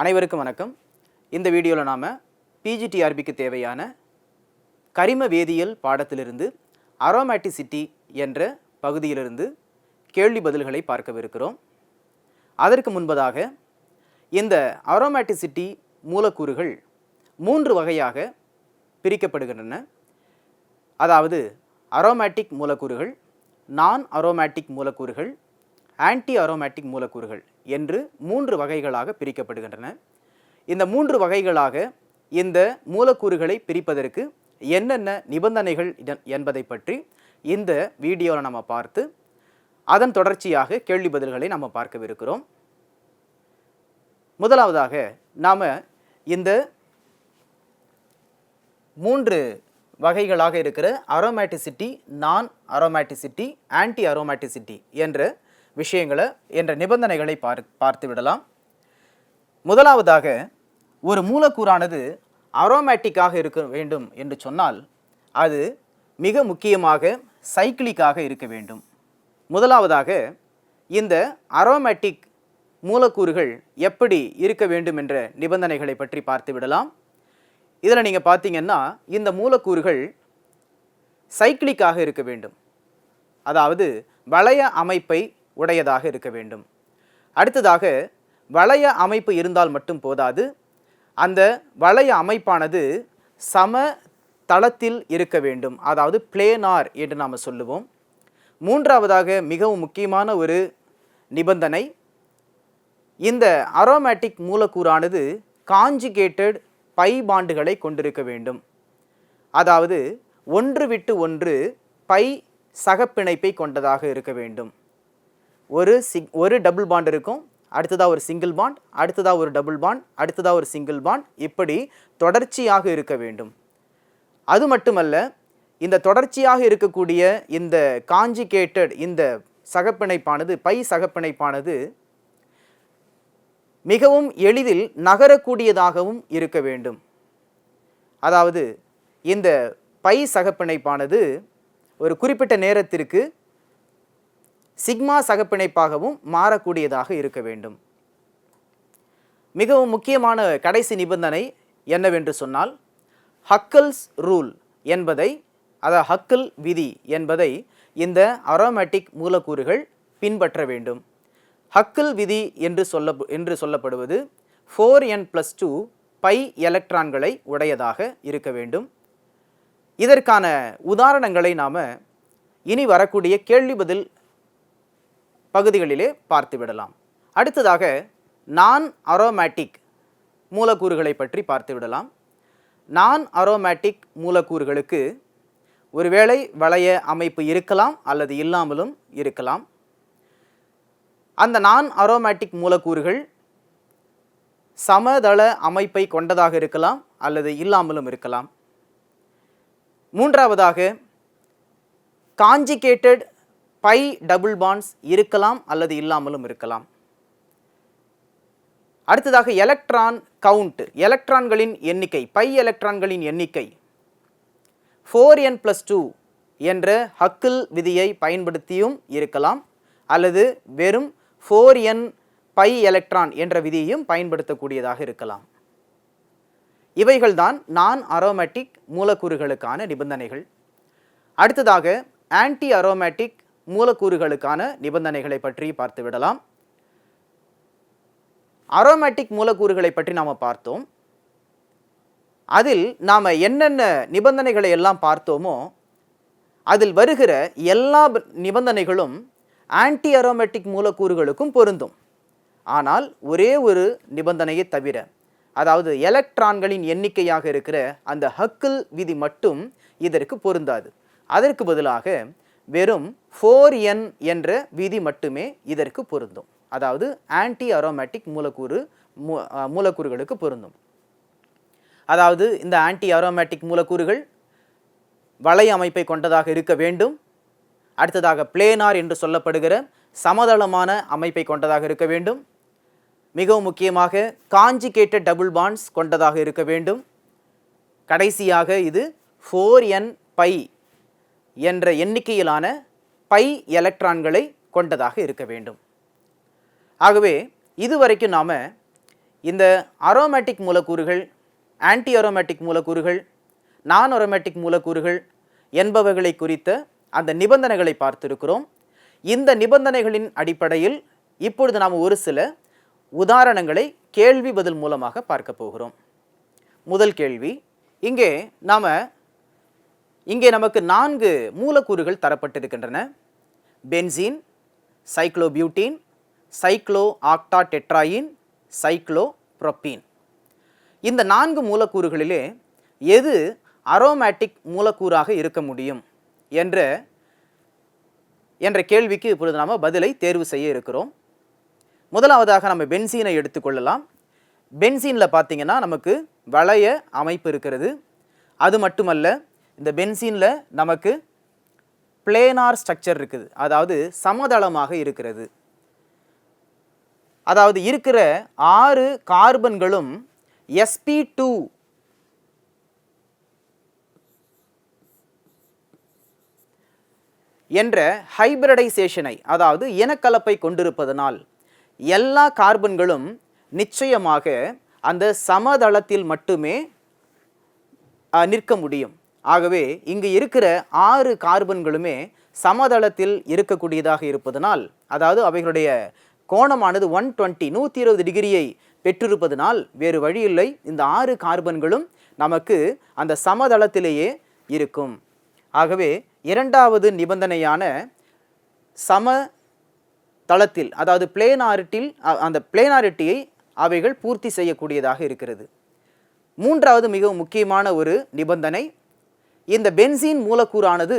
அனைவருக்கும் வணக்கம். இந்த வீடியோவில் நாம் பிஜிடிஆர்பிக்கு தேவையான கரிம வேதியியல் பாடத்திலிருந்து அரோமேட்டிசிட்டி என்ற பகுதியிலிருந்து கேள்வி பதில்களை பார்க்கவிருக்கிறோம். அதற்கு முன்பதாக இந்த அரோமேட்டிசிட்டி மூலக்கூறுகள் மூன்று வகையாக பிரிக்கப்படுகின்றன. அதாவது அரோமேட்டிக் மூலக்கூறுகள் நான் அரோமேட்டிக் மூலக்கூறுகள் ஆன்டி அரோமேட்டிக் மூலக்கூறுகள். என்று மூன்று வகைகளாக பிரிக்கப்படுகின்றன. இந்த மூன்று வகைகளாக இந்த மூலக்கூறுகளை பிரிப்பதற்கு என்னென்ன நிபந்தனைகள் என்பதை பற்றி இந்த வீடியோவில் நம்ம பார்த்து அதன் தொடர்ச்சியாக கேள்வி பதில்களை நம்ம பார்க்கவிருக்கிறோம். முதலாவதாக நாம் இந்த மூன்று வகைகளாக இருக்கிற அரோமேட்டிசிட்டி நான் அரோமேட்டிசிட்டி ஆன்டி அரோமேட்டிசிட்டி என்ற விஷயங்களை என்ற நிபந்தனைகளை பார் பார்த்து விடலாம். முதலாவதாக ஒரு மூலக்கூறானது அரோமேட்டிக்காக இருக்க வேண்டும் என்று சொன்னால் அது மிக முக்கியமாக சைக்கிளிக்காக இருக்க வேண்டும். முதலாவதாக இந்த அரோமேட்டிக் மூலக்கூறுகள் எப்படி இருக்க வேண்டும் என்ற நிபந்தனைகளை பற்றி பார்த்து விடலாம். இதில் நீங்கள் பார்த்தீங்கன்னா இந்த மூலக்கூறுகள் சைக்கிளிக்காக இருக்க வேண்டும். அதாவது வளைய அமைப்பை உடையதாக இருக்க வேண்டும். அடுத்ததாக வளைய அமைப்பு இருந்தால் மட்டும் போதாது. அந்த வளைய அமைப்பானது சம தளத்தில் இருக்க வேண்டும். அதாவது பிளேனார் என்று நாம் சொல்லுவோம். மூன்றாவதாக மிகவும் முக்கியமான ஒரு நிபந்தனை இந்த அரோமேட்டிக் மூலக்கூறானது காஞ்சிகேட்டட் பை பாண்டுகளை கொண்டிருக்க வேண்டும். அதாவது ஒன்று விட்டு ஒன்று பை சகப்பிணைப்பை கொண்டதாக இருக்க வேண்டும். ஒரு சிங் ஒரு டபுள் பாண்ட் இருக்கும். அடுத்ததாக ஒரு சிங்கிள் பாண்ட் அடுத்ததாக ஒரு டபுள் பாண்ட் அடுத்ததாக ஒரு சிங்கிள் பாண்ட் இப்படி தொடர்ச்சியாக இருக்க வேண்டும். அது மட்டுமல்ல இந்த தொடர்ச்சியாக இருக்கக்கூடிய இந்த காஞ்சிகேட்டட் இந்த சகப்பிணைப்பானது பை சகப்பிணைப்பானது மிகவும் எளிதில் நகரக்கூடியதாகவும் இருக்க வேண்டும். அதாவது இந்த பை சகப்பிணைப்பானது ஒரு குறிப்பிட்ட நேரத்திற்கு சிக்மா சகப்பிணைப்பாகவும் மாறக்கூடியதாக இருக்க வேண்டும். மிகவும் முக்கியமான கடைசி நிபந்தனை என்னவென்று சொன்னால் ஹக்கல்ஸ் ரூல் என்பதை அதாவது ஹக்கல் விதி என்பதை இந்த அரோமேட்டிக் மூலக்கூறுகள் பின்பற்ற வேண்டும். ஹக்கல் விதி என்று சொல்ல என்று சொல்லப்படுவது four n plus two pi எலக்ட்ரான்களை உடையதாக இருக்க வேண்டும். இதற்கான உதாரணங்களை நாம் இனி வரக்கூடிய கேள்வி பதில் பகுதிகளிலே பார்த்துவிடலாம். அடுத்ததாக நான் அரோமேட்டிக் மூலக்கூறுகளை பற்றி பார்த்துவிடலாம். நான் அரோமேட்டிக் மூலக்கூறுகளுக்கு ஒருவேளை வளைய அமைப்பு இருக்கலாம் அல்லது இல்லாமலும் இருக்கலாம். அந்த நான் அரோமேட்டிக் மூலக்கூறுகள் சமதள அமைப்பை கொண்டதாக இருக்கலாம் அல்லது இல்லாமலும் இருக்கலாம். மூன்றாவதாக காஞ்சிகேட்டட் பை டபுள் பாண்ட்ஸ் இருக்கலாம் அல்லது இல்லாமலும் இருக்கலாம். அடுத்ததாக எலக்ட்ரான் கவுண்ட் எலக்ட்ரான்களின் எண்ணிக்கை பை எலக்ட்ரான்களின் எண்ணிக்கை. ஃபோர் என் ப்ளஸ் டூ என்ற ஹக்கில் விதியை பயன்படுத்தியும் இருக்கலாம் அல்லது வெறும் ஃபோர் என் பை எலக்ட்ரான் என்ற விதியையும் பயன்படுத்தக்கூடியதாக இருக்கலாம். இவைகள்தான் நான் அரோமேட்டிக் மூலக்கூறுகளுக்கான நிபந்தனைகள். அடுத்ததாக ஆன்டி அரோமேட்டிக் மூலக்கூறுகளுக்கான நிபந்தனைகளை பற்றி பார்த்து விடலாம் அரோமேட்டிக் மூலக்கூறுகளை பற்றி நாம் பார்த்தோம். அதில் நாம் என்னென்ன நிபந்தனைகளை எல்லாம் பார்த்தோமோ அதில் வருகிற எல்லா நிபந்தனைகளும் ஆன்டி அரோமேட்டிக் மூலக்கூறுகளுக்கும் பொருந்தும். ஆனால் ஒரே ஒரு நிபந்தனையை தவிர அதாவது எலக்ட்ரான்களின் எண்ணிக்கையாக இருக்கிற அந்த ஹக்கில் விதி மட்டும் இதற்கு பொருந்தாது. அதற்கு பதிலாக வெறும் ஃபோர் என் என்ற விதி மட்டுமே இதற்கு பொருந்தும். அதாவது ஆன்டி அரோமேட்டிக் மூலக்கூறு மூ- மூலக்கூறுகளுக்கு பொருந்தும். அதாவது இந்த ஆன்டி அரோமேட்டிக் மூலக்கூறுகள் வலை அமைப்பை கொண்டதாக இருக்க வேண்டும். அடுத்ததாக பிளேனார் என்று சொல்லப்படுகிற சமதளமான அமைப்பை கொண்டதாக இருக்க வேண்டும். மிகவும் முக்கியமாக காஞ்சிகேட்டட் டபுள் பாண்ட்ஸ் கொண்டதாக இருக்க வேண்டும். கடைசியாக இது ஃபோர் என் பை என்ற எண்ணிக்கையிலான பை எலக்ட்ரான்களை கொண்டதாக இருக்க வேண்டும். ஆகவே இதுவரைக்கும் நாம் இந்த அரோமேட்டிக் மூலக்கூறுகள் ஆன்டி அரோமேட்டிக் மூலக்கூறுகள் நான் அரோமேட்டிக் மூலக்கூறுகள் என்பவைகளை குறித்த அந்த நிபந்தனைகளை பார்த்திருக்கிறோம். இந்த நிபந்தனைகளின் அடிப்படையில் இப்பொழுது நாம் ஒரு சில உதாரணங்களை கேள்வி பதில் மூலமாக பார்க்க போகிறோம். முதல் கேள்வி இங்கே நாம் இங்கே நமக்கு நான்கு மூலக்கூறுகள் தரப்பட்டிருக்கின்றன. Benzene cyclobutene cyclooctatetraene cyclopropene இந்த நான்கு மூலக்கூறுகளிலே எது அரோமேட்டிக் மூலக்கூறாக இருக்க முடியும் என்ற என்ற கேள்விக்கு இப்பொழுது நாம் பதிலை தேர்வு செய்ய இருக்கிறோம். முதலாவதாக நம்ம பென்சீனை எடுத்துக்கொள்ளலாம் பென்சீனில் பார்த்திங்கன்னா நமக்கு வளைய அமைப்பு இருக்கிறது. அது மட்டுமல்ல இந்த பென்சீனில் நமக்கு பிளேனார் ஸ்ட்ரக்சர் இருக்குது. அதாவது சமதளமாக இருக்கிறது. அதாவது இருக்கிற ஆறு கார்பன்களும் எஸ்பி டூ என்ற ஹைபிரடைசேஷனை அதாவது இனக்கலப்பை கொண்டிருப்பதனால் எல்லா கார்பன்களும் நிச்சயமாக அந்த சமதளத்தில் மட்டுமே நிற்க முடியும். ஆகவே இங்கு இருக்கிற ஆறு கார்பன்களுமே சமதளத்தில் இருக்கக்கூடியதாக இருப்பதனால் அதாவது அவைகளுடைய கோணமானது ஒன் டுவெண்ட்டி நூற்றி இருபது டிகிரியை பெற்றிருப்பதனால் வேறு வழியில்லை. இந்த ஆறு கார்பன்களும் நமக்கு அந்த சமதளத்திலேயே இருக்கும். ஆகவே இரண்டாவது நிபந்தனையான சம தளத்தில் அதாவது பிளேனாரிட்டில் அந்த பிளேனாரிட்டியை அவைகள் பூர்த்தி செய்யக்கூடியதாக இருக்கிறது. மூன்றாவது மிகவும் முக்கியமான ஒரு நிபந்தனை இந்த பென்சீன் மூலக்கூறானது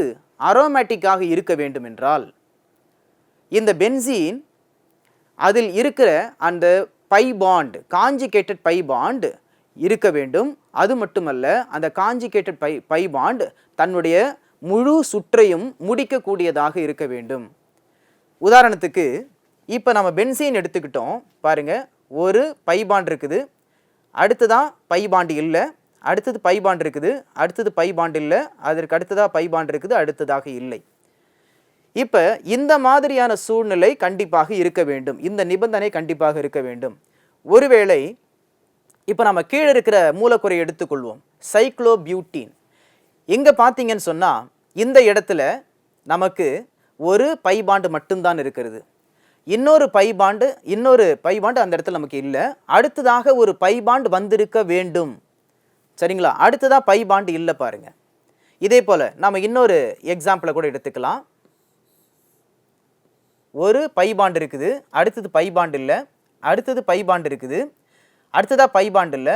அரோமேட்டிக்காக இருக்க வேண்டும் என்றால் இந்த பென்சீன் அதில் இருக்கிற அந்த pi bond conjugated pi bond இருக்க வேண்டும். அது மட்டுமல்ல அந்த காஞ்சிகேட்டட் பை பை பாண்ட் தன்னுடைய முழு சுற்றையும் முடிக்கக்கூடியதாக இருக்க வேண்டும். உதாரணத்துக்கு இப்போ நம்ம பென்சீன் எடுத்துக்கிட்டோம். பாருங்க ஒரு பை பாண்ட் இருக்குது. அடுத்ததா பை பாண்ட் இல்லை. அடுத்தது பை பாண்ட் இருக்குது. அடுத்தது பை பாண்ட் இல்லை. அதற்கு அடுத்ததாக பை பாண்ட் இருக்குது. அடுத்ததாக இல்லை. இப்போ இந்த மாதிரியான சூழ்நிலை கண்டிப்பாக இருக்க வேண்டும். இந்த நிபந்தனை கண்டிப்பாக இருக்க வேண்டும். ஒருவேளை இப்போ நம்ம கீழே இருக்கிற மூலக்குறை எடுத்துக்கொள்வோம். சைக்ளோ பியூட்டீன் இங்கே பார்த்தீங்கன்னு சொன்னால் இந்த இடத்துல நமக்கு ஒரு பை பாண்டு மட்டும்தான் இருக்கிறது. இன்னொரு பை பாண்டு இன்னொரு பை பாண்டு அந்த இடத்துல நமக்கு இல்லை. அடுத்ததாக ஒரு பை பாண்டு வந்திருக்க வேண்டும். சரிங்களா? அடுத்ததாக பை பாண்டு இல்லை பாருங்க. இதே போல் நம்ம இன்னொரு எக்ஸாம்பிளை கூட எடுத்துக்கலாம். ஒரு பை பாண்ட் இருக்குது அடுத்தது பை பாண்ட் இல்லை அடுத்தது பை பாண்ட் இருக்குது அடுத்ததாக பை பாண்ட் இல்லை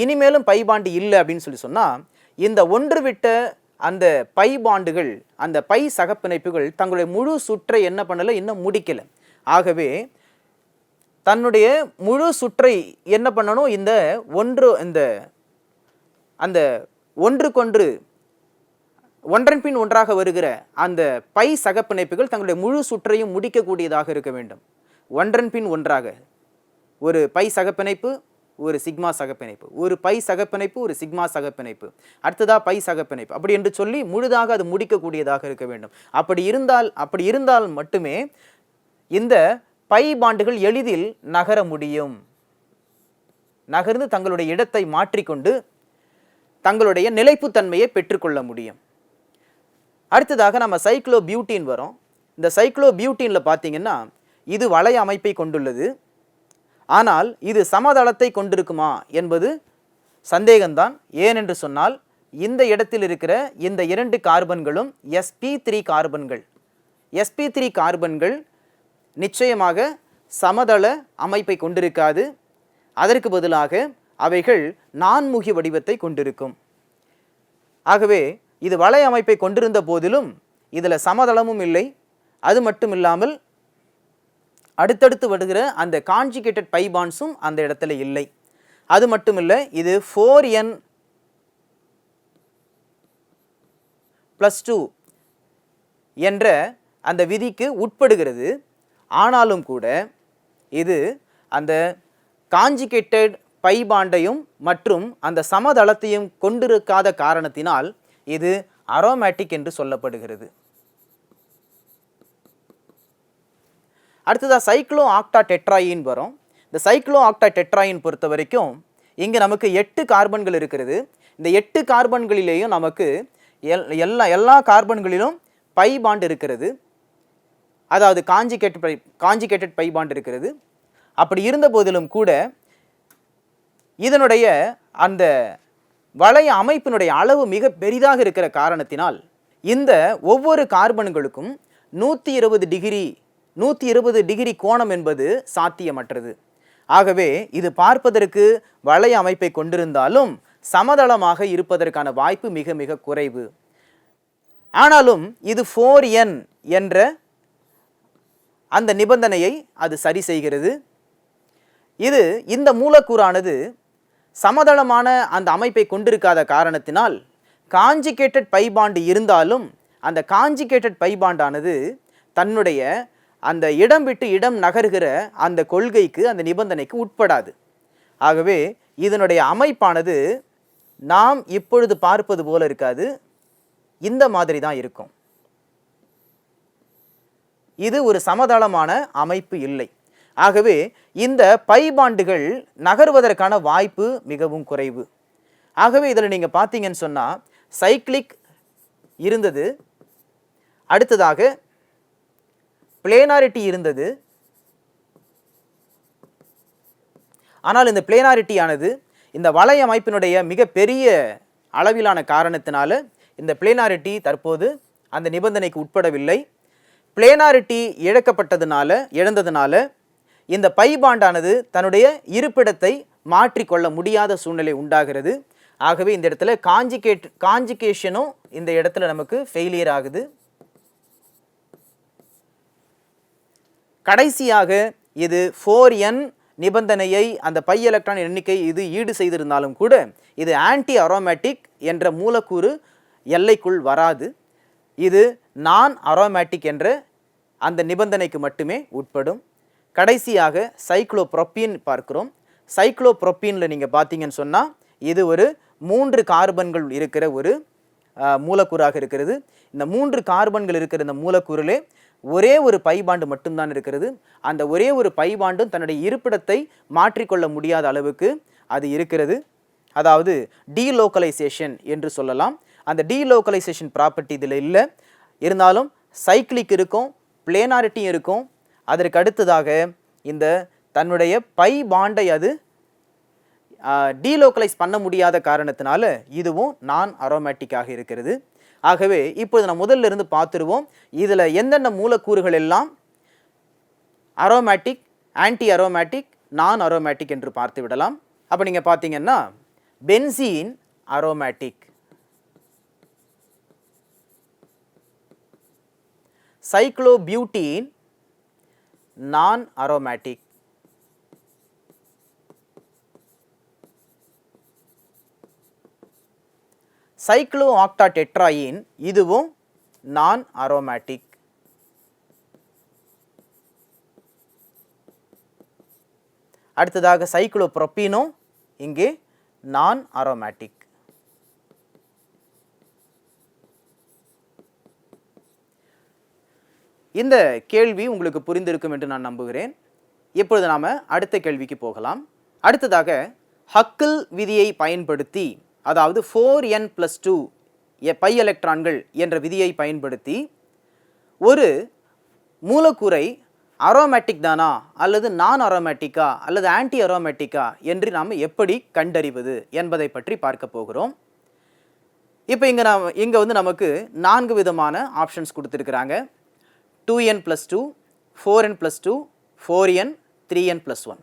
இனிமேலும் பை பாண்டு இல்லை அப்படின்னு சொல்லி சொன்னால் இந்த ஒன்று விட்ட அந்த பை பாண்டுகள் அந்த பை சகப்பிணைப்புகள் தங்களுடைய முழு சுற்றை என்ன பண்ணலை இன்னும் முடிக்கலை. ஆகவே தன்னுடைய முழு சுற்றை என்ன பண்ணணும் இந்த ஒன்று இந்த அந்த ஒன்றுக்கொன்று ஒன்றன் பின் ஒன்றாக வருகிற அந்த பை சகப்பிணைப்புகள் தங்களுடைய முழு சுற்றையும் முடிக்கக்கூடியதாக இருக்க வேண்டும். ஒன்றன் பின் ஒன்றாக ஒரு பை சகப்பிணைப்பு ஒரு சிக்மா சகப்பிணைப்பு. ஒரு பை சகப்பிணைப்பு ஒரு சிக்மா சகப்பிணைப்பு. அடுத்ததா பை சகப்பிணைப்பு. அப்படி என்று சொல்லி முழுதாக அது முடிக்கக்கூடியதாக இருக்க வேண்டும். அப்படி இருந்தால் அப்படி இருந்தால் மட்டுமே இந்த பை பாண்டுகள் எளிதில் நகர முடியும். நகர்ந்து தங்களுடைய இடத்தை மாற்றிக்கொண்டு தங்களுடைய நிலைப்புத்தன்மையை பெற்றுக்கொள்ள முடியும். அடுத்ததாக நம்ம சைக்ளோ பியூட்டின் வரோம். இந்த சைக்ளோ பியூட்டினில் பார்த்தீங்கன்னா இது வளைய அமைப்பை கொண்டுள்ளது. ஆனால் இது சமதளத்தை கொண்டிருக்குமா என்பது சந்தேகம்தான். ஏனென்று சொன்னால் இந்த இடத்தில் இருக்கிற இந்த இரண்டு கார்பன்களும் எஸ்பி த்ரீ கார்பன்கள். எஸ்பி த்ரீ கார்பன்கள் நிச்சயமாக சமதள அமைப்பை கொண்டிருக்காது. அதற்கு பதிலாக அவைகள் நான்முகி வடிவத்தை கொண்டிருக்கும். ஆகவே இது வலை அமைப்பை கொண்டிருந்த போதிலும் இதில் சமதளமும் இல்லை. அது மட்டும் இல்லாமல் அடுத்தடுத்து வருகிற அந்த கான்ஜிகேட்டட் பை அந்த இடத்துல இல்லை. அது மட்டும் இல்லை இது ஃபோர் என் ப்ளஸ் டூ என்ற அந்த விதிக்கு உட்படுகிறது. ஆனாலும் கூட இது அந்த காஞ்சிகேட்டட் பை பாண்டையும் மற்றும் அந்த சமதளத்தையும் கொண்டிருக்காத காரணத்தினால் இது அரோமேட்டிக் என்று சொல்லப்படுகிறது. அடுத்ததாக சைக்ளோ ஆக்டா டெட்ராயின் வரும். இந்த சைக்ளோ ஆக்டா டெட்ராயின் பொறுத்த வரைக்கும் இங்கே நமக்கு எட்டு கார்பன்கள் இருக்கிறது. இந்த எட்டு கார்பன்களிலேயும் நமக்கு எல் எல்லா எல்லா கார்பன்களிலும் பை பாண்ட் இருக்கிறது. அதாவது conjugate pi conjugated pi bond இருக்கிறது. அப்படி இருந்த போதிலும் கூட இதனுடைய அந்த வளைய அமைப்பினுடைய அளவு மிக பெரிதாக இருக்கிற காரணத்தினால் இந்த ஒவ்வொரு கார்பன்களுக்கும் நூற்றி இருபது டிகிரி நூற்றி இருபது டிகிரி கோணம் என்பது சாத்தியமற்றது. ஆகவே இது பார்ப்பதற்கு வளைய அமைப்பை கொண்டிருந்தாலும் சமதளமாக இருப்பதற்கான வாய்ப்பு மிக மிக குறைவு. ஆனாலும் இது ஃபோர் என் என்ற அந்த நிபந்தனையை அது சரி செய்கிறது. இது இந்த மூலக்கூறானது சமதளமான அந்த அமைப்பை கொண்டிருக்காத காரணத்தினால் காஞ்சிகேட்டட் பைபாண்டு இருந்தாலும் அந்த காஞ்சிகேட்டட் பைபாண்டானது தன்னுடைய அந்த இடம் விட்டு இடம் நகர்கிற அந்த கொள்கைக்கு அந்த நிபந்தனைக்கு உட்படாது. ஆகவே இதனுடைய அமைப்பானது நாம் இப்பொழுது பார்ப்பது போல இருக்காது. இந்த மாதிரி தான் இருக்கும். இது ஒரு சமதளமான அமைப்பு இல்லை. ஆகவே இந்த பை பாண்டுகள் நகர்வதற்கான வாய்ப்பு மிகவும் குறைவு. ஆகவே இதில் நீங்கள் பார்த்தீங்கன்னு சொன்னால் சைக்ளிக் இருந்தது. அடுத்ததாக பிளேனாரிட்டி இருந்தது. ஆனால் இந்த பிளேனாரிட்டியானது இந்த வலை அமைப்பினுடைய மிகப்பெரிய அளவிலான காரணத்தினால இந்த பிளேனாரிட்டி தற்போது அந்த நிபந்தனைக்கு உட்படவில்லை. பிளேனாரிட்டி இழக்கப்பட்டதுனால இழந்ததுனால இந்த பை பாண்டானது தன்னுடைய இருப்பிடத்தை மாற்றிக்கொள்ள முடியாத சூழ்நிலை உண்டாகிறது. ஆகவே இந்த இடத்துல காஞ்சிகேட் காஞ்சிகேஷனும் இந்த இடத்துல நமக்கு ஃபெயிலியர் ஆகுது. கடைசியாக இது ஃபோர் என் நிபந்தனையை அந்த பை எலக்ட்ரான் எண்ணிக்கை இது ஈடு செய்திருந்தாலும் கூட இது ஆன்டி அரோமேட்டிக் என்ற மூலக்கூறு எல்லைக்குள் வராது. இது நான் அரோமேட்டிக் என்ற அந்த நிபந்தனைக்கு மட்டுமே உட்படும். கடைசியாக சைக்ளோப்ரொப்பீன் பார்க்கிறோம். சைக்ளோப்ரொப்பீனில் நீங்கள் பார்த்தீங்கன்னு சொன்னால் இது ஒரு மூன்று கார்பன்கள் இருக்கிற ஒரு மூலக்கூறாக இருக்கிறது. இந்த மூன்று கார்பன்கள் இருக்கிற இந்த மூலக்கூறிலே ஒரே ஒரு பைபாண்டு மட்டும்தான் இருக்கிறது. அந்த ஒரே ஒரு பைபாண்டும் தன்னுடைய இருப்பிடத்தை மாற்றிக்கொள்ள முடியாத அளவுக்கு அது இருக்கிறது. அதாவது டீலோக்கலைசேஷன் என்று சொல்லலாம். அந்த டீலோக்கலைசேஷன் ப்ராப்பர்ட்டி இதில் இல்லை. இருந்தாலும் சைக்கிளிக் இருக்கும் பிளேனாரிட்டியும் இருக்கும் அதற்கு அடுத்ததாக இந்த தன்னுடைய பை பாண்டை அது டீலோக்கலைஸ் பண்ண முடியாத காரணத்தினால இதுவும் நான் அரோமேட்டிக்காக இருக்கிறது. ஆகவே இப்போது நம்ம முதல்ல இருந்து பார்த்துருவோம் இதில் எந்தெந்த மூலக்கூறுகள் எல்லாம் aromatic anti aromatic non aromatic என்று பார்த்து விடலாம். அப்போ நீங்கள் பார்த்தீங்கன்னா பென்சீன் அரோமேட்டிக் சைக்ளோபியூட்டீன் நான் அரோமேட்டிக் சைக்ளோ ஆக்டா டெட்ராயின் இதுவும் நான் அரோமேட்டிக் அடுத்ததாக சைக்ளோ ப்ரொப்பீனோ இங்கே நான் அரோமேட்டிக் இந்த கேள்வி உங்களுக்கு புரிந்திருக்கும் என்று நான் நம்புகிறேன். இப்பொழுது நாம் அடுத்த கேள்விக்கு போகலாம். அடுத்ததாக ஹக்கிள் விதியை பயன்படுத்தி அதாவது four n plus two pi எலக்ட்ரான்கள் என்ற விதியை பயன்படுத்தி ஒரு மூலக்கூறை அரோமேட்டிக் தானா? அல்லது நான் அரோமேட்டிக்கா அல்லது ஆன்டி அரோமேட்டிக்கா என்று நாம் எப்படி கண்டறிவது என்பதை பற்றி பார்க்க போகிறோம். இப்போ இங்கே நாம் இங்கே வந்து நமக்கு நான்கு விதமான ஆப்ஷன்ஸ் கொடுத்துருக்குறாங்க. Two n plus two four n plus two four n three n plus one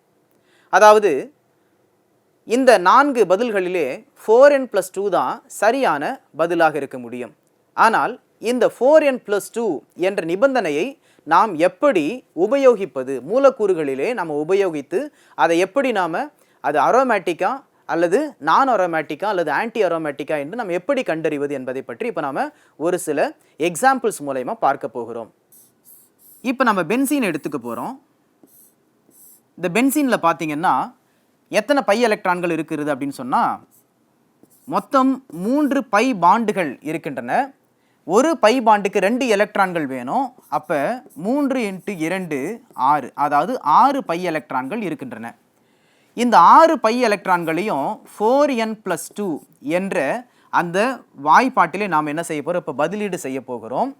அதாவது இந்த நான்கு பதில்களிலே ஃபோர் என் ப்ளஸ் டூ தான் சரியான பதிலாக இருக்க முடியும். ஆனால் இந்த ஃபோர் என் ப்ளஸ் டூ என்ற நிபந்தனையை நாம் எப்படி உபயோகிப்பது மூலக்கூறுகளிலே நாம் உபயோகித்து அதை எப்படி நாம் அது அரோமேட்டிக்கா அல்லது நான் அரோமேட்டிக்கா அல்லது ஆன்டி அரோமேட்டிக்கா என்று நாம் எப்படி கண்டறிவது என்பதை பற்றி இப்போ நாம் ஒரு சில எக்ஸாம்பிள்ஸ் மூலயமா பார்க்க போகிறோம். இப்போ நம்ம பென்சீன் எடுத்துக்க போகிறோம் இந்த பென்சீனில் பார்த்தீங்கன்னா எத்தனை பை எலக்ட்ரான்கள் இருக்கிறது அப்படின்னு சொன்னால் மொத்தம் மூன்று பை பாண்டுகள் இருக்கின்றன. ஒரு பை பாண்டுக்கு ரெண்டு எலக்ட்ரான்கள் வேணும். அப்போ மூன்று இன்ட்டு இரண்டு ஆறு அதாவது ஆறு பை எலக்ட்ரான்கள் இருக்கின்றன. இந்த ஆறு பை எலக்ட்ரான்களையும் ஃபோர் என் ப்ளஸ் டூ என்ற அந்த வாய்ப்பாட்டிலே நாம் என்ன செய்ய போகிறோம் இப்போ பதிலீடு செய்ய போகிறோம்.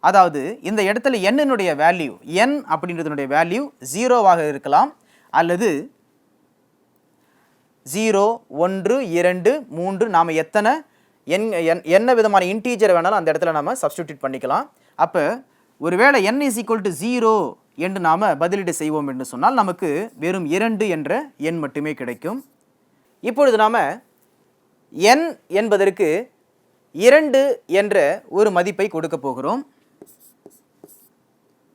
அதாவது இந்த இடத்துல என்னுடைய வேல்யூ என் அப்படின்றதுனுடைய வேல்யூ ஜீரோவாக இருக்கலாம் அல்லது ஜீரோ ஒன்று இரண்டு மூன்று நாம் எத்தனை என் என்- என்ன விதமான இன்டீஜர் வேணாலும் அந்த இடத்துல நாம் சப்ஸ்டியூட் பண்ணிக்கலாம். அப்போ ஒருவேளை n is equal to zero என்று நாம் பதிலீடு செய்வோம் என்று சொன்னால் நமக்கு வெறும் இரண்டு என்ற எண் மட்டுமே கிடைக்கும். இப்பொழுது நாம் என் என்பதற்கு இரண்டு என்ற ஒரு மதிப்பை கொடுக்க போகிறோம்.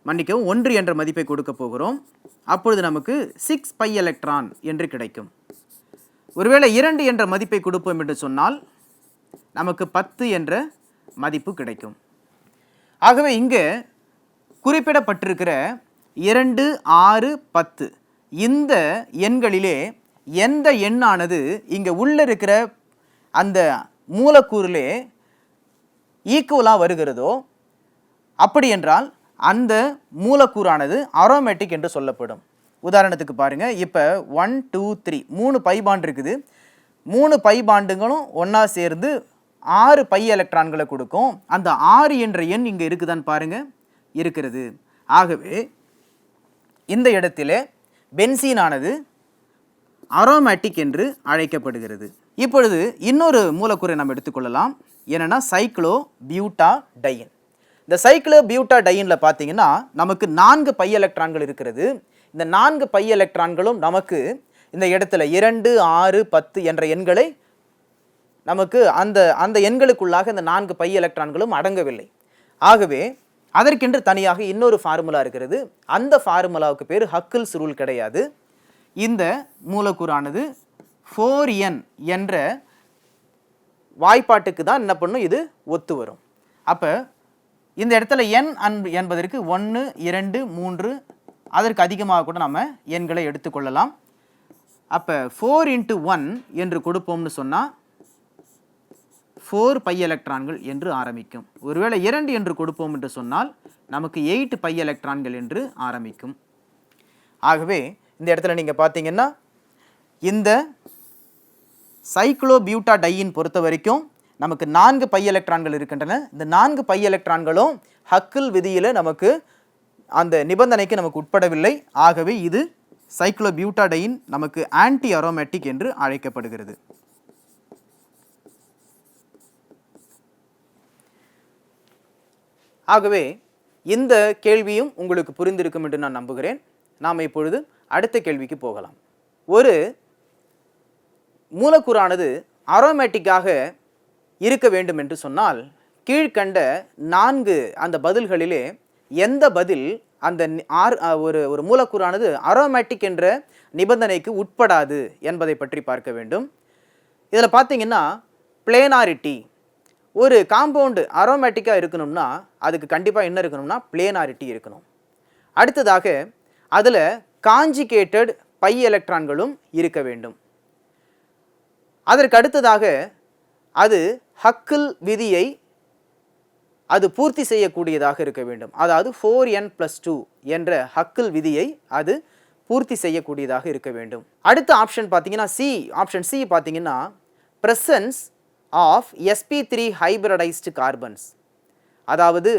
மன்னிக்கவும் ஒன்று என்ற மதிப்பை கொடுக்க போகிறோம். அப்பொழுது நமக்கு சிக்ஸ் பை எலக்ட்ரான் என்று கிடைக்கும். ஒருவேளை இரண்டு என்ற மதிப்பை கொடுப்போம் என்று சொன்னால் நமக்கு பத்து என்ற மதிப்பு கிடைக்கும். ஆகவே இங்கே குறிப்பிடப்பட்டிருக்கிற இரண்டு ஆறு பத்து இந்த எண்களிலே எந்த எண்ணானது இங்கே உள்ள இருக்கிற அந்த மூலக்கூறிலே ஈக்குவலாக வருகிறதோ அப்படி என்றால் அந்த மூலக்கூறானது அரோமேட்டிக் என்று சொல்லப்படும். உதாரணத்துக்கு பாருங்கள் இப்போ ஒன் டூ த்ரீ மூணு பை பாண்ட் இருக்குது. மூணு பை பாண்டுங்களும் ஒன்றா சேர்ந்து ஆறு பை எலக்ட்ரான்களை கொடுக்கும். அந்த ஆறு என்ற எண் இங்கே இருக்குதான்னு பாருங்கள் இருக்கிறது. ஆகவே இந்த இடத்துல பென்சீனானது அரோமேட்டிக் என்று அழைக்கப்படுகிறது. இப்பொழுது இன்னொரு மூலக்கூறை நாம் எடுத்துக்கொள்ளலாம். என்னென்னா சைக்ளோ பியூட்டா டைன் இந்த சைக்கிளோ பியூட்டா டைனில் பார்த்தீங்கன்னா நமக்கு நான்கு பை எலக்ட்ரான்கள் இருக்கிறது. இந்த நான்கு பை எலக்ட்ரான்களும் நமக்கு இந்த இடத்துல இரண்டு ஆறு பத்து என்ற எண்களை நமக்கு அந்த அந்த எண்களுக்குள்ளாக இந்த நான்கு பை எலக்ட்ரான்களும் அடங்கவில்லை. ஆகவே அதற்கென்று தனியாக இன்னொரு ஃபார்முலா இருக்கிறது. அந்த ஃபார்முலாவுக்கு பேர் ஹக்கிள்ஸ் ரூல் கிடையாது. இந்த மூலக்கூறானது ஃபோர் என் என்ற வாய்ப்பாட்டுக்கு தான் என்ன பண்ணும்? இது ஒத்து வரும். அப்போ இந்த இடத்துல எண் அன்பு என்பதற்கு ஒன்று இரண்டு மூன்று அதற்கு அதிகமாக கூட நம்ம எண்களை எடுத்துக்கொள்ளலாம். அப்போ ஃபோர் இன்ட்டு ஒன் என்று கொடுப்போம்னு சொன்னால் ஃபோர் பை எலக்ட்ரான்கள் என்று ஆரம்பிக்கும். ஒருவேளை இரண்டு என்று கொடுப்போம் என்று சொன்னால் நமக்கு எயிட் பை எலக்ட்ரான்கள் என்று ஆரம்பிக்கும். ஆகவே இந்த இடத்துல நீங்கள் பார்த்தீங்கன்னா இந்த சைக்ளோ பியூட்டா டையின் பொறுத்த வரைக்கும் நமக்கு நான்கு பை எலக்ட்ரான்கள் இருக்கின்றன. இந்த நான்கு பை எலக்ட்ரான்களும் ஹக்கில் விதியில் நமக்கு அந்த நிபந்தனைக்கு நமக்கு உட்படவில்லை. ஆகவே இது சைக்ளோ பியூட்டா நமக்கு ஆன்டி அரோமேட்டிக் என்று அழைக்கப்படுகிறது. ஆகவே இந்த கேள்வியும் உங்களுக்கு புரிந்திருக்கும் என்று நான் நம்புகிறேன். நாம் இப்பொழுது அடுத்த கேள்விக்கு போகலாம். ஒரு மூலக்கூறானது அரோமேட்டிக்காக இருக்க வேண்டும் என்று சொன்னால் கீழ்க்கண்ட நான்கு அந்த பதில்களிலே எந்த பதில் அந்த ஆர் ஒரு ஒரு மூலக்கூறானது அரோமேட்டிக் என்ற நிபந்தனைக்கு உட்படாது என்பதை பற்றி பார்க்க வேண்டும். இதில் பார்த்தீங்கன்னா பிளேனாரிட்டி ஒரு காம்பவுண்டு அரோமேட்டிக்காக இருக்கணும்னா அதுக்கு கண்டிப்பாக என்ன இருக்கணும்னா பிளேனாரிட்டி இருக்கணும். அடுத்ததாக அதில் காஞ்சிகேட்டட் பை எலக்ட்ரான்களும் இருக்க வேண்டும். அதற்கு அடுத்ததாக அது ஹக்குல் விதியை அது பூர்த்தி செய்யக்கூடியதாக இருக்க வேண்டும். அதாவது ஃபோர் என் ப்ளஸ் டூ என்ற ஹக்கிள் விதியை அது பூர்த்தி செய்யக்கூடியதாக இருக்க வேண்டும். அடுத்த ஆப்ஷன் பார்த்தீங்கன்னா சி ஆப்ஷன் சி பார்த்தீங்கன்னா presence of sp three hybridised carbons அதாவது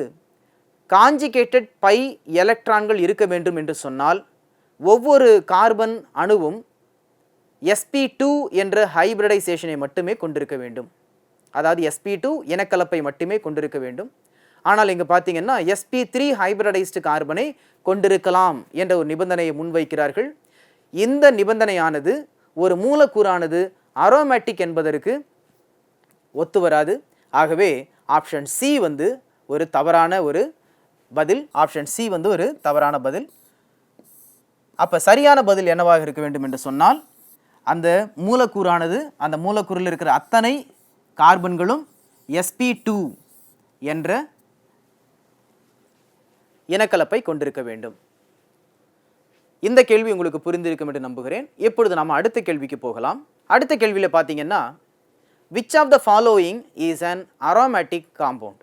காஞ்சிகேட்டட் பை எலக்ட்ரான்கள் இருக்க வேண்டும் என்று சொன்னால் ஒவ்வொரு கார்பன் அணுவும் எஸ்பி டூ என்ற ஹைபிரடைசேஷனை மட்டுமே கொண்டிருக்க வேண்டும். அதாவது எஸ்பி டூ இனக்கலப்பை மட்டுமே கொண்டிருக்க வேண்டும். ஆனால் இங்கே பார்த்தீங்கன்னா எஸ்பி த்ரீ ஹைபிரடைஸ்டு கார்பனை கொண்டிருக்கலாம் என்ற ஒரு நிபந்தனையை முன்வைக்கிறார்கள். இந்த நிபந்தனையானது ஒரு மூலக்கூறானது அரோமேட்டிக் என்பதற்கு ஒத்து வராது. ஆகவே ஆப்ஷன் சி வந்து ஒரு தவறான ஒரு பதில் ஆப்ஷன் சி வந்து ஒரு தவறான பதில். அப்போ சரியான பதில் என்னவாக இருக்க வேண்டும் என்று சொன்னால் அந்த மூலக்கூறானது அந்த மூலக்கூறில் இருக்கிற அத்தனை கார்பன்களும் எஸ்பி டூ என்ற இனக்கலப்பை கொண்டிருக்க வேண்டும். இந்த கேள்வி உங்களுக்கு புரிந்திருக்கும் என்று நம்புகிறேன். இப்பொழுது நாம் அடுத்த கேள்விக்கு போகலாம். அடுத்த கேள்வியில் பார்த்தீங்கன்னா which of the following is an aromatic compound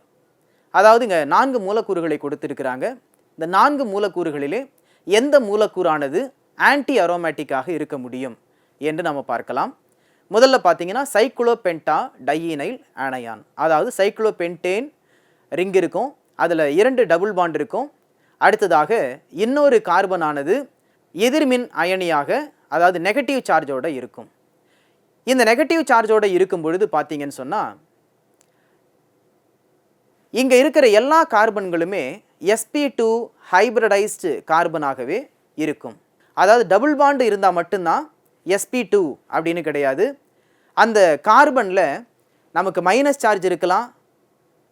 அதாவது இங்கே நான்கு மூலக்கூறுகளை கொடுத்துருக்கிறாங்க. இந்த நான்கு மூலக்கூறுகளிலே எந்த மூலக்கூறானது ஆன்டி அரோமேட்டிக்காக இருக்க முடியும் என்று நம்ம பார்க்கலாம். முதல்ல பார்த்தீங்கன்னா சைக்ளோபென்டா டையினைல் ஆனையான் அதாவது சைக்ளோபென்டேன் ரிங் இருக்கும் அதில் இரண்டு டபுள் பாண்ட் இருக்கும். அடுத்ததாக இன்னொரு கார்பனானது எதிர்மின் அயனியாக அதாவது நெகட்டிவ் சார்ஜோட இருக்கும். இந்த நெகட்டிவ் சார்ஜோட இருக்கும் பொழுது பார்த்தீங்கன்னு சொன்னால் இங்கே இருக்கிற எல்லா கார்பன்களுமே எஸ்பி டூ ஹைப்ரடைஸ்டு கார்பனாகவே இருக்கும். அதாவது டபுள் பாண்டு இருந்தால் மட்டும்தான் எஸ்பி டூ அப்படின்னு கிடையாது. அந்த கார்பனில் நமக்கு மைனஸ் சார்ஜ் இருக்கலாம்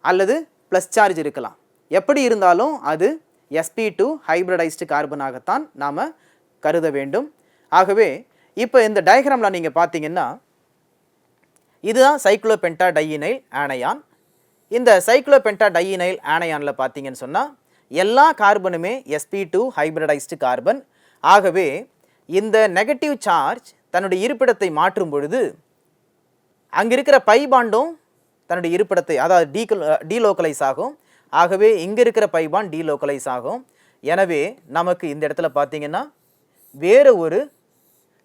அல்லது ப்ளஸ் சார்ஜ் இருக்கலாம். எப்படி இருந்தாலும் அது எஸ்பி டூ ஹைப்ரடைஸ்டு கார்பனாகத்தான் நாம் கருத வேண்டும். ஆகவே இப்போ இந்த டயக்ராமில் நீங்கள் பார்த்தீங்கன்னா இதுதான் சைக்ளோபென்டா டையினைல் ஆனையான் இந்த சைக்ளோபென்டா டையினைல் ஆனையானில் பார்த்தீங்கன்னு சொன்னால் எல்லா கார்பனுமே எஸ்பி டூ ஹைப்ரடைஸ்டு கார்பன் ஆகவே இந்த நெகட்டிவ் சார்ஜ் தன்னுடைய இருப்பிடத்தை மாற்றும் பொழுது அங்கே இருக்கிற பை பாண்டும் தன்னுடைய இருப்பிடத்தை அதாவது டீகல் டீலோக்கலைஸ் ஆகும். ஆகவே இங்கே இருக்கிற பை பாண்ட் டீலோக்கலைஸ் ஆகும். எனவே நமக்கு இந்த இடத்துல பார்த்தீங்கன்னா வேறு ஒரு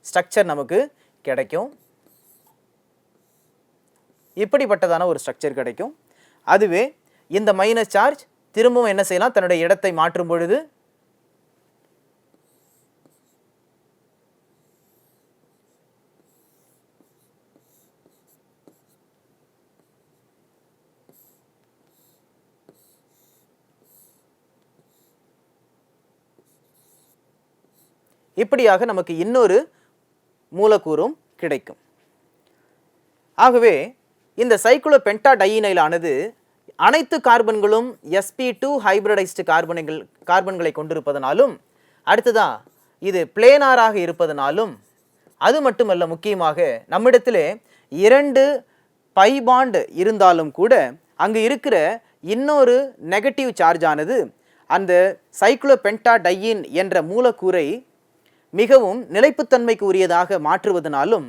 ஸ்ட்ரக்சர் நமக்கு கிடைக்கும். இப்படிப்பட்டதான ஒரு ஸ்ட்ரக்சர் கிடைக்கும். அதுவே இந்த மைனஸ் சார்ஜ் திரும்பவும் என்ன செய்யலாம்? தன்னுடைய இடத்தை மாற்றும் பொழுது இப்படியாக நமக்கு இன்னொரு மூலக்கூறும் கிடைக்கும். ஆகவே இந்த சைக்ளோ பென்டாடையினைலானது அனைத்து கார்பன்களும் எஸ்பி டூ ஹைப்ரடைஸ்டு கார்பன்கள் கார்பன்களை கொண்டிருப்பதனாலும் அடுத்ததா இது பிளேனாராக இருப்பதனாலும் அது மட்டுமல்ல முக்கியமாக நம்மிடத்திலே இரண்டு பை பாண்டு இருந்தாலும் கூட அங்கு இருக்கிற இன்னொரு நெகட்டிவ் சார்ஜானது அந்த சைக்ளோபென்டாடையின் என்ற மூலக்கூறை மிகவும் நிலைப்புத்தன்மைக்கு உரியதாக மாற்றுவதனாலும்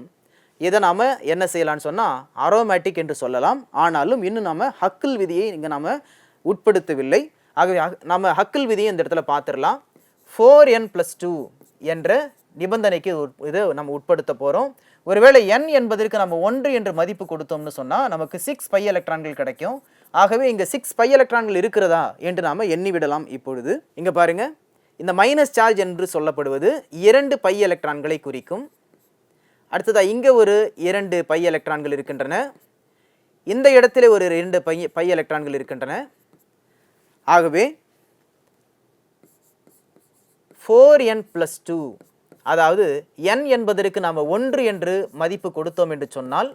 இதை நாம் என்ன செய்யலாம்னு சொன்னால் அரோமேட்டிக் என்று சொல்லலாம். ஆனாலும் இன்னும் நம்ம ஹக்கில் விதியை இங்கே நாம் உட்படுத்தவில்லை. ஆகவே நம்ம ஹக்கில் விதியை இந்த இடத்துல பார்த்துடலாம். ஃபோர் என் ப்ளஸ் டூ என்ற நிபந்தனைக்கு உட்- இதை நம்ம உட்படுத்த போகிறோம் ஒருவேளை என் என்பதற்கு நம்ம ஒன்று என்று மதிப்பு கொடுத்தோம்னு சொன்னால் நமக்கு சிக்ஸ் பை எலக்ட்ரான்கள் கிடைக்கும். ஆகவே இங்கே சிக்ஸ் பை எலக்ட்ரான்கள் இருக்கிறதா என்று நாம் எண்ணி விடலாம் இப்பொழுது. இங்கே பாருங்கள் இந்த மைனஸ் சார்ஜ் என்று சொல்லப்படுவது இரண்டு பை எலக்ட்ரான்களை குறிக்கும். அடுத்ததாக இங்கே ஒரு இரண்டு பை எலக்ட்ரான்கள் இருக்கின்றன. இந்த இடத்துல ஒரு இரண்டு பை பை எலக்ட்ரான்கள் இருக்கின்றன. ஆகவே ஃபோர் என் ப்ளஸ் டூ அதாவது என் என்பதற்கு நாம் ஒன்று என்று மதிப்பு கொடுத்தோம் என்று சொன்னால்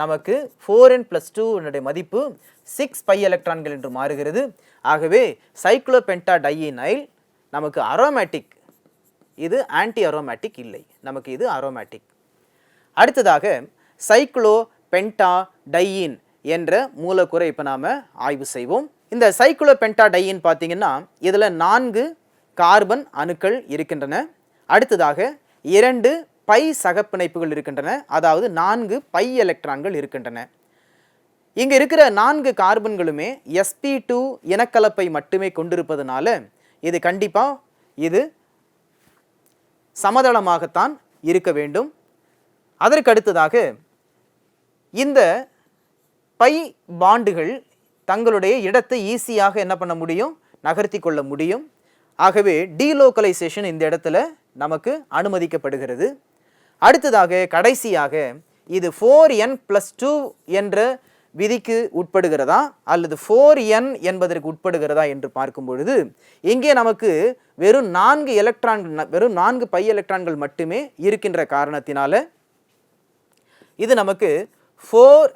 நமக்கு ஃபோர் என் ப்ளஸ் டூ மதிப்பு சிக்ஸ் பை எலக்ட்ரான்கள் என்று மாறுகிறது. ஆகவே சைக்ளோபென்டா டையினைல் நமக்கு அரோமேட்டிக் இது ஆன்டி அரோமேட்டிக் இல்லை. நமக்கு இது அரோமேட்டிக் அடுத்ததாக சைக்ளோ பென்டா டையின் என்ற மூலக்கூறை இப்போ நாம் ஆய்வு செய்வோம். இந்த சைக்ளோ பென்டா டையின் பார்த்தீங்கன்னா இதில் நான்கு கார்பன் அணுக்கள் இருக்கின்றன. அடுத்ததாக இரண்டு பை சகப்பிணைப்புகள் இருக்கின்றன. அதாவது நான்கு பை எலக்ட்ரான்கள் இருக்கின்றன. இங்கே இருக்கிற நான்கு கார்பன்களுமே எஸ்பி டூ இனக்கலப்பை மட்டுமே கொண்டிருப்பதனால இது கண்டிப்பாக இது சமதளமாகத்தான் இருக்க வேண்டும். அதற்கு அடுத்ததாக இந்த பை பாண்டுகள் தங்களுடைய இடத்தை ஈஸியாக என்ன பண்ண முடியும்? நகர்த்தி கொள்ள முடியும். ஆகவே டீலோக்கலைசேஷன் இந்த இடத்துல நமக்கு அனுமதிக்கப்படுகிறது. அடுத்ததாக கடைசியாக இது ஃபோர் என் ப்ளஸ் டூ என்ற விதிக்கு உட்படுகிறதா அல்லது ஃபோர் என் என்பதற்கு உட்படுகிறதா என்று பார்க்கும் பொழுது இங்கே நமக்கு வெறும் நான்கு எலக்ட்ரான்கள் வெறும் நான்கு பை எலக்ட்ரான்கள் மட்டுமே இருக்கின்ற காரணத்தினால இது நமக்கு ஃபோர்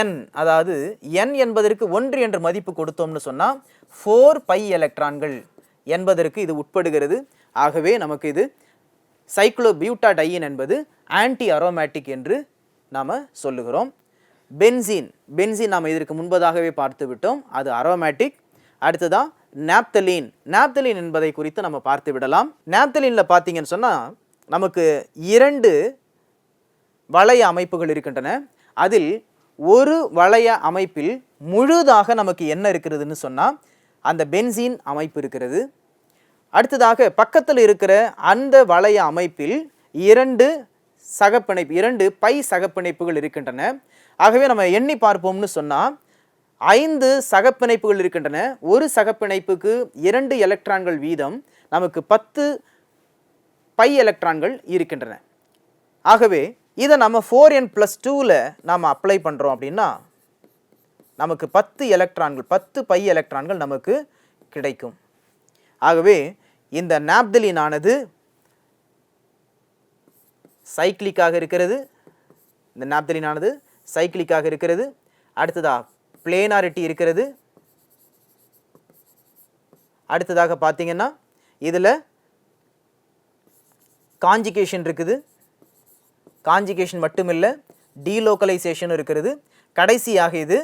என் அதாவது என் என்பதற்கு ஒன்று என்ற மதிப்பு கொடுத்தோம்னு சொன்னால் ஃபோர் பை எலக்ட்ரான்கள் என்பதற்கு இது உட்படுகிறது. ஆகவே நமக்கு இது சைக்ளோபியூட்டாடையின் என்பது ஆன்டி அரோமேட்டிக் என்று நாம் சொல்லுகிறோம். பென்சீன். பென்சீன் நாம் இதற்கு முன்பதாகவே பார்த்து விட்டோம். அது அரோமேட்டிக் அடுத்ததா நாப்தலீன் நாப்தலீன் என்பதை குறித்து நம்ம பார்த்து விடலாம். நாப்தலீனில் பார்த்தீங்கன்னு சொன்னால் நமக்கு இரண்டு வளைய அமைப்புகள் இருக்கின்றன. அதில் ஒரு வளைய அமைப்பில் முழுதாக நமக்கு என்ன இருக்கிறதுன்னு சொன்னால் அந்த பென்சீன் அமைப்பு இருக்கிறது. அடுத்ததாக பக்கத்தில் இருக்கிற அந்த வளைய அமைப்பில் இரண்டு சகப்பிணைப்பு இரண்டு பை சகப்பிணைப்புகள் இருக்கின்றன. ஆகவே நம்ம எண்ணி பார்ப்போம்னு சொன்னால் ஐந்து சகப்பிணைப்புகள் இருக்கின்றன. ஒரு சகப்பிணைப்புக்கு இரண்டு எலக்ட்ரான்கள் வீதம் நமக்கு பத்து பை எலக்ட்ரான்கள் இருக்கின்றன. ஆகவே இதை நம்ம ஃபோர் என் ப்ளஸ் டூவில் நாம் அப்ளை பண்ணுறோம் அப்படின்னா நமக்கு பத்து எலக்ட்ரான்கள் பத்து பை எலக்ட்ரான்கள் நமக்கு கிடைக்கும். ஆகவே இந்த நாப்தலினானது சைக்ளிக்காக இருக்கிறது. இந்த நாப்தலினானது சைக்கிளிக்காக சைக்ளிக்காக இருக்கிறது. அடுத்ததாக பிளேனாரிட்டி இருக்கிறது. அடுத்ததாக பார்த்தீங்கன்னா இதில் காஞ்சிகேஷன் இருக்குது. காஞ்சிகேஷன் மட்டுமில்லை டீலோக்கலைசேஷன் இருக்கிறது. கடைசியாக இது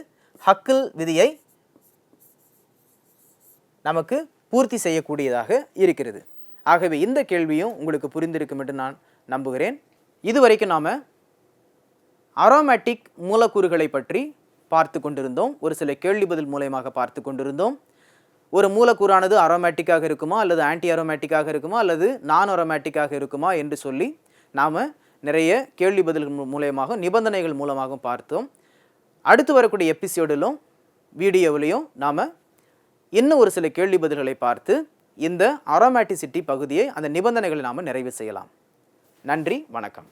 ஹக்கில் விதியை நமக்கு பூர்த்தி செய்யக்கூடியதாக இருக்கிறது. ஆகவே இந்த கேள்வியும் உங்களுக்கு புரிந்திருக்கும் என்று நான் நம்புகிறேன். இதுவரைக்கும் நாம் அரோமேட்டிக் மூலக்கூறுகளை பற்றி பார்த்து கொண்டிருந்தோம். ஒரு சில கேள்வி பதில் மூலயமாக பார்த்து கொண்டிருந்தோம். ஒரு மூலக்கூறானது அரோமேட்டிக்காக இருக்குமா அல்லது ஆன்டி அரோமேட்டிக்காக இருக்குமா அல்லது நான் அரோமேட்டிக்காக இருக்குமா என்று சொல்லி நாம் நிறைய கேள்வி பதில்கள் மூலயமாக நிபந்தனைகள் மூலமாக பார்த்தோம். அடுத்து வரக்கூடிய எபிசோடிலும் வீடியோவிலையும் நாம் இன்னும் ஒரு சில கேள்வி பதில்களை பார்த்து இந்த அரோமேட்டிசிட்டி பகுதியை அந்த நிபந்தனைகளை நாம் நிறைவு செய்யலாம். நன்றி வணக்கம்.